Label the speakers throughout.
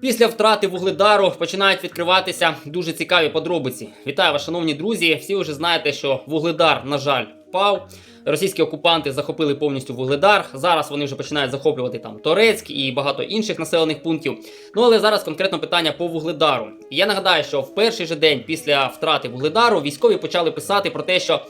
Speaker 1: Після втрати вугледару починають відкриватися дуже цікаві подробиці. Вітаю вас, шановні друзі. Всі вже знаєте, що вугледар, на жаль, впав. Російські окупанти захопили повністю вугледар. Зараз вони вже починають захоплювати там Торецьк і багато інших населених пунктів. Ну але зараз конкретно питання по вугледару. Я нагадаю, що в перший же день після втрати вугледару військові почали писати про те, що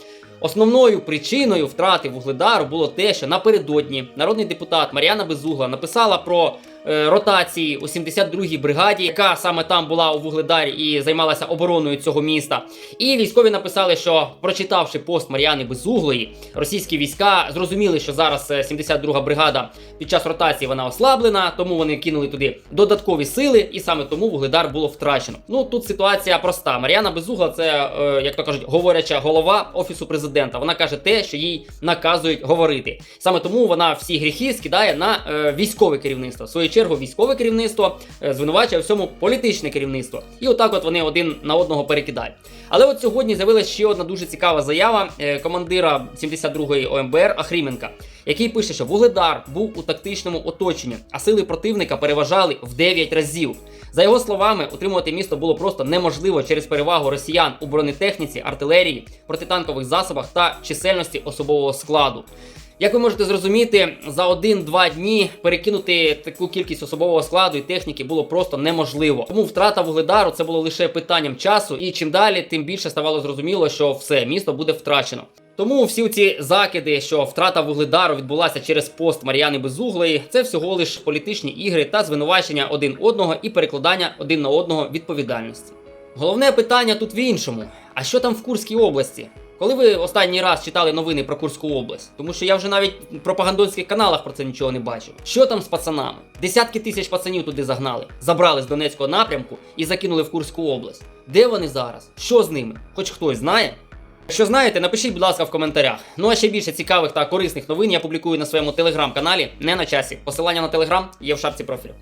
Speaker 1: Основною причиною втрати вугледару було те, що напередодні народний депутат Мар'яна Безугла написала про ротації у 72-й бригаді, яка саме там була у вугледарі і займалася обороною цього міста. І військові написали, що прочитавши пост Мар'яни Безуглої, російські війська зрозуміли, що зараз е, 72-га бригада під час ротації вона ослаблена, тому вони кинули туди додаткові сили, і саме тому вугледар було втрачено. Ну тут ситуація проста. Мар'яна Безугла це, е, як то кажуть, говоряча голова офісу президента. Вона каже те, що їй наказують говорити. Саме тому вона всі гріхи скидає на е, військове керівництво. В свою чергу, військове керівництво е, звинувачує в всьому політичне керівництво. І отак, от вони один на одного перекидають. Але от сьогодні з'явилася ще одна дуже цікава заява е, командира 72-ї ОМБР Ахріменка, який пише, що Вугледар був у тактичному оточенні, а сили противника переважали в 9 разів. За його словами, утримувати місто було просто неможливо через перевагу росіян у бронетехніці, артилерії, протитанкових засобах та чисельності особового складу. Як ви можете зрозуміти, за один-два дні перекинути таку кількість особового складу і техніки було просто неможливо. Тому втрата вугледару це було лише питанням часу, і чим далі, тим більше ставало зрозуміло, що все місто буде втрачено. Тому всі ці закиди, що втрата вугледару відбулася через пост Мар'яни Безуглої, це всього лиш політичні ігри та звинувачення один одного і перекладання один на одного відповідальності. Головне питання тут в іншому: а що там в Курській області? Коли ви останній раз читали новини про Курську область? Тому що я вже навіть в пропагандистських каналах про це нічого не бачив. Що там з пацанами? Десятки тисяч пацанів туди загнали, забрали з Донецького напрямку і закинули в Курську область. Де вони зараз? Що з ними? Хоч хтось знає? Якщо знаєте, напишіть, будь ласка, в коментарях. Ну а ще більше цікавих та корисних новин я публікую на своєму телеграм-каналі не на часі. Посилання на телеграм є в шапці профілю.